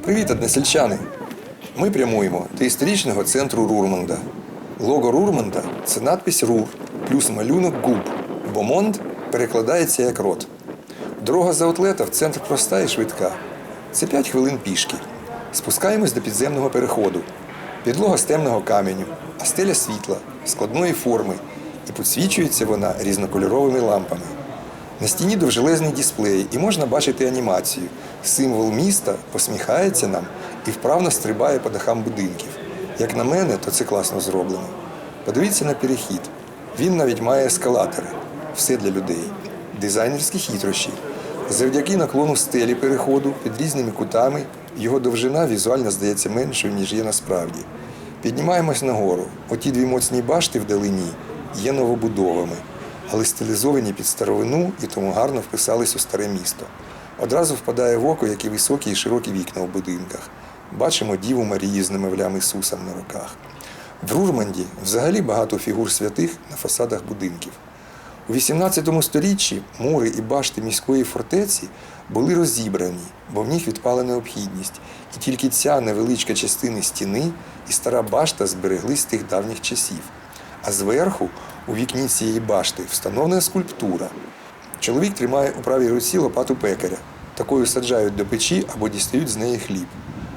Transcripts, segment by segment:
Привіт, односельчани! Ми прямуємо до історичного центру Рурмонда. Лого Рурмонда це надпись Рур плюс малюнок губ, бо Монд перекладається як рот. Дорога з аутлета в центр проста і швидка. Це 5 хвилин пішки. Спускаємось до підземного переходу. Підлога з темного каменю, а стеля світла, складної форми, і підсвічується вона різнокольоровими лампами. На стіні довжелезний дисплей, і можна бачити анімацію. Символ міста посміхається нам і вправно стрибає по дахам будинків. Як на мене, то це класно зроблено. Подивіться на перехід. Він навіть має ескалатори. Все для людей. Дизайнерські хитрощі. Завдяки наклону стелі переходу під різними кутами його довжина візуально здається меншою, ніж є насправді. Піднімаємось нагору. Оті дві моцні башти вдалині є новобудовами, але стилізовані під старовину і тому гарно вписались у старе місто. Одразу впадає в око, які високі і широкі вікна у будинках. Бачимо Діву Марії з немовлям Ісусом на руках. В Рурманді взагалі багато фігур святих на фасадах будинків. У XVIII сторіччі мури і башти міської фортеці були розібрані, бо в них відпала необхідність, і тільки ця невеличка частина стіни і стара башта збереглись з тих давніх часів. А зверху, у вікні цієї башти, встановлена скульптура. Чоловік тримає у правій руці лопату пекаря. Такою саджають до печі або дістають з неї хліб.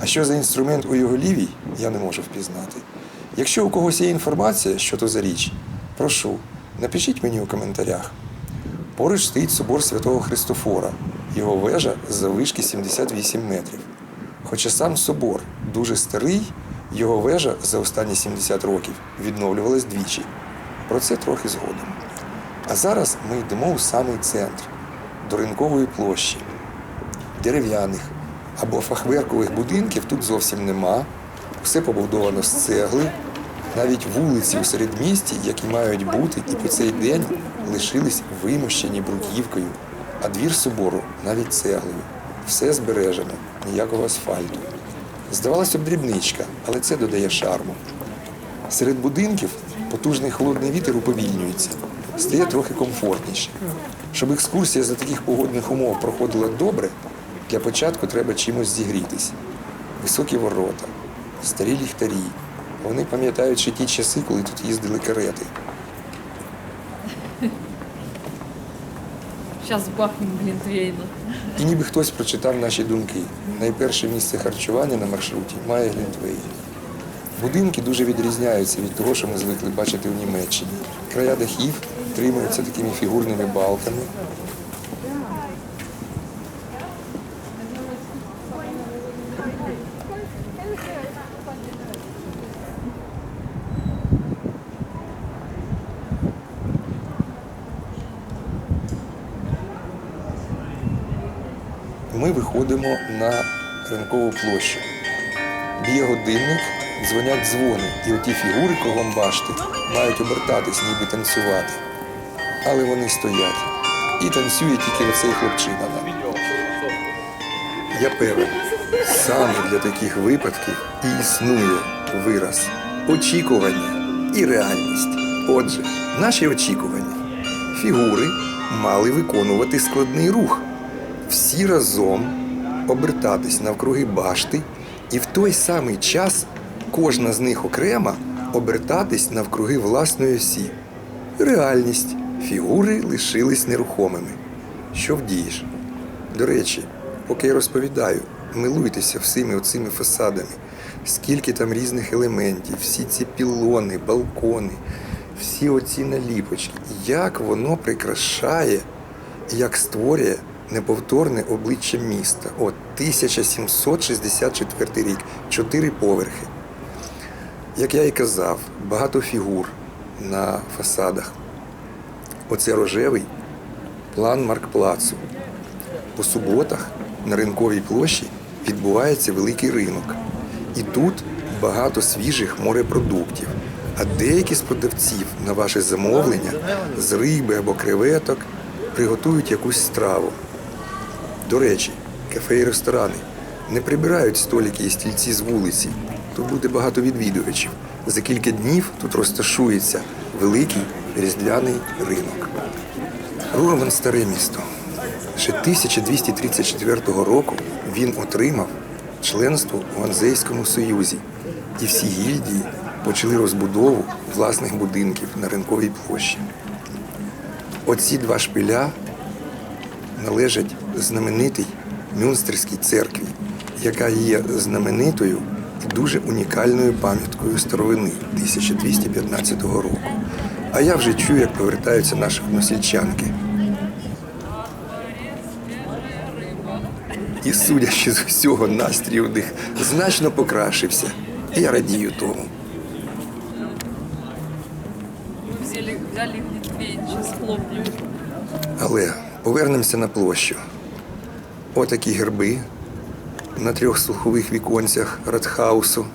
А що за інструмент у його лівій, я не можу впізнати. Якщо у когось є інформація, що то за річ, прошу, напишіть мені у коментарях. Поруч стоїть собор святого Христофора. Його вежа заввишки 78 метрів. Хоча сам собор дуже старий, його вежа за останні 70 років відновлювалась двічі. Про це трохи згодом. А зараз ми йдемо у самий центр до ринкової площі. Дерев'яних або фахверкових будинків тут зовсім нема. Все побудовано з цегли. Навіть вулиці у середмісті, які мають бути, і по цей день лишились вимощені бруківкою, а двір собору навіть цеглою. Все збережено, ніякого асфальту. Здавалося б, дрібничка, але це додає шарму. Серед будинків потужний холодний вітер уповільнюється, стає трохи комфортніше. Щоб екскурсія за таких погодних умов проходила добре, для початку треба чимось зігрітись. Високі ворота, старі ліхтарі. Вони пам'ятають ще ті часи, коли тут їздили карети. Сейчас бахнем Глинтвейна. І ніби хтось прочитав наші думки. Найперше місце харчування на маршруті має Глінтвейн. Будинки дуже відрізняються від того, що ми звикли бачити в Німеччині. Края дахів тримаються такими фігурними балками. Ми виходимо на ринкову площу. Б'є годинник, дзвонять дзвони, і оті фігури кругом башти мають обертатись, ніби танцювати. Але вони стоять. І танцює тільки оцей хлопчина. Я певен, саме для таких випадків і існує вираз очікування і реальність. Отже, наші очікування. Фігури мали виконувати складний рух всі разом обертатись навкруги башти, і в той самий час кожна з них окремо обертатись навкруги власної осі. Реальність фігури лишились нерухомими. Що вдієш? До речі, поки я розповідаю, милуйтеся всіми оцими фасадами, скільки там різних елементів, всі ці пілони, балкони, всі оці наліпочки, як воно прикрашає як створює неповторне обличчя міста. От 1764 рік, чотири поверхи. Як я і казав, багато фігур на фасадах. Оце рожевий план Маркплацу. По суботах на ринковій площі відбувається великий ринок. І тут багато свіжих морепродуктів. А деякі з продавців на ваше замовлення з риби або креветок приготують якусь страву. До речі, кафе і ресторани не прибирають столики і стільці з вулиці. Тут буде багато відвідувачів. За кілька днів тут розташується великий різдвяний ринок. Рурман старе місто. Ще 1234 року він отримав членство у Ганзейському Союзі, і всі гільдії почали розбудову власних будинків на ринковій площі. Оці два шпиля належать знаменитій Мюнстерській церкві, яка є знаменитою і дуже унікальною пам'яткою старовини 1215 року. А я вже чую, як повертаються наші односельчанки. І судячи з усього, настрій у них значно покращився. І я радію тому. Але повернемося на площу. Отакі герби на трьох слухових віконцях Радхаусу.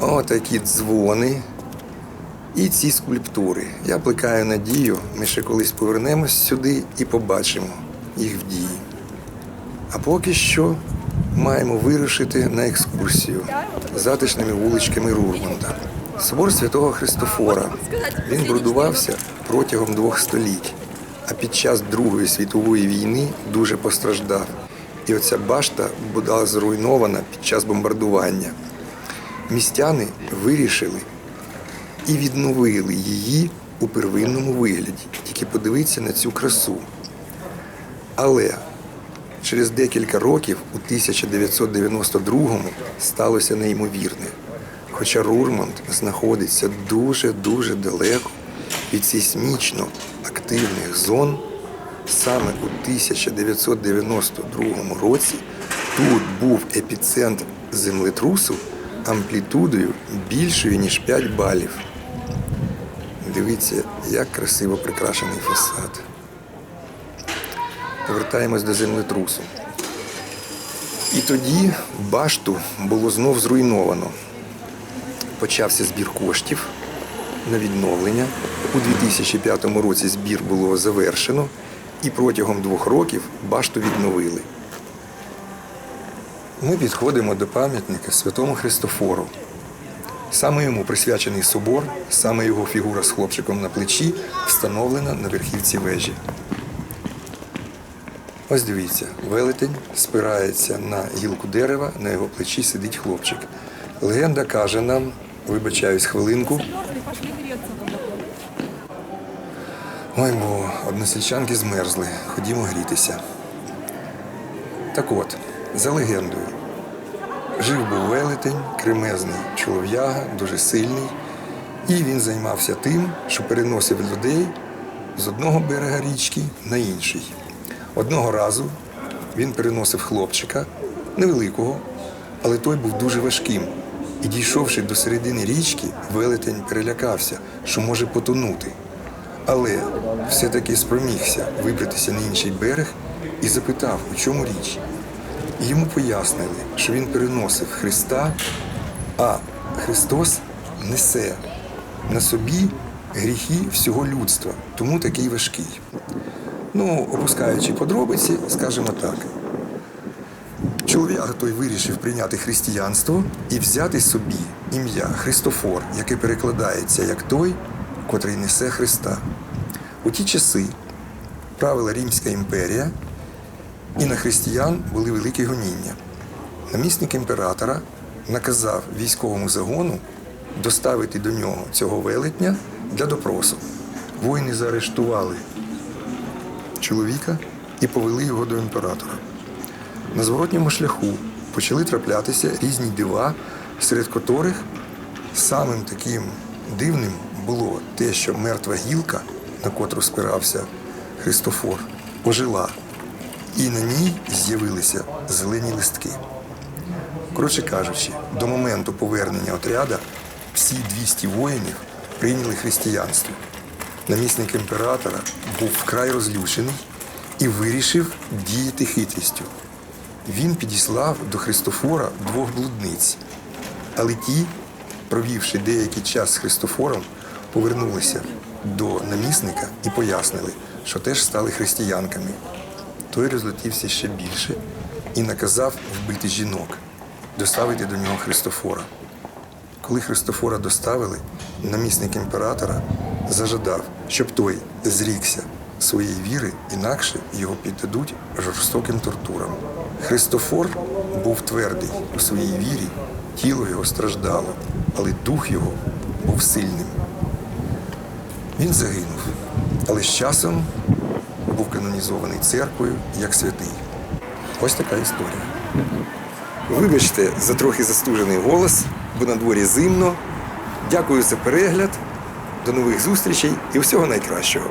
Отакі дзвони. І ці скульптури. Я плекаю надію, ми ще колись повернемось сюди і побачимо їх в дії. А поки що маємо вирушити на екскурсію затишними вуличками Рурмонда. Собор святого Христофора. Він будувався протягом двох століть, а під час Другої світової війни дуже постраждав. І оця башта була зруйнована під час бомбардування. Містяни вирішили і відновили її у первинному вигляді. Тільки подивіться на цю красу. Але через декілька років, у 1992-му, сталося неймовірне. Хоча Рурмонд знаходиться дуже-дуже далеко від сейсмічно активних зон, саме у 1992 році тут був епіцентр землетрусу амплітудою більшою, ніж 5 балів. Дивіться, як красиво прикрашений фасад. Повертаємось до землетрусу. І тоді башту було знов зруйновано. Почався збір коштів на відновлення. У 2005 році збір було завершено, і протягом двох років башту відновили. Ми підходимо до пам'ятника Святому Христофору. Саме йому присвячений собор, саме його фігура з хлопчиком на плечі встановлена на верхівці вежі. Ось дивіться, велетень спирається на гілку дерева, на його плечі сидить хлопчик. Легенда каже нам, вибачаюсь хвилинку. Ой, бо односельчанки змерзли, ходімо грітися. Так от, за легендою, жив був велетень, кремезний чолов'яга, дуже сильний, і він займався тим, що переносив людей з одного берега річки на інший. Одного разу він переносив хлопчика, невеликого, але той був дуже важким. І дійшовши до середини річки, велетень перелякався, що може потонути. Але все-таки спромігся вибратися на інший берег і запитав, у чому річ. Йому пояснили, що він переносив Христа, а Христос несе на собі гріхи всього людства, тому такий важкий. Ну, опускаючи подробиці, скажемо так. Чоловік той вирішив прийняти християнство і взяти собі ім'я Христофор, яке перекладається як той, котрий несе Христа. У ті часи правила Римська імперія, і на християн були великі гоніння. Намісник імператора наказав військовому загону доставити до нього цього велетня для допросу. Воїни заарештували чоловіка і повели його до імператора. На зворотньому шляху почали траплятися різні дива, серед котрих самим таким дивним було те, що мертва гілка, на котру спирався Христофор, ожила, і на ній з'явилися зелені листки. Коротше кажучи, до моменту повернення отряда всі 200 воїнів прийняли християнство. Намісник імператора був вкрай розлючений і вирішив діяти хитрістю. Він підіслав до Христофора двох блудниць, але ті, провівши деякий час з Христофором, повернулися до намісника і пояснили, що теж стали християнками. Той розлетівся ще більше і наказав вбити жінок, доставити до нього Христофора. Коли Христофора доставили, намісник імператора зажадав, щоб той зрікся своєї віри, інакше його піддадуть жорстоким тортурам. Христофор був твердий у своїй вірі, тіло його страждало, але дух його був сильним. Він загинув, але з часом був канонізований церквою як святий. Ось така історія. Вибачте за трохи застужений голос, бо на дворі зимно. Дякую за перегляд. До нових зустрічей і всього найкращого.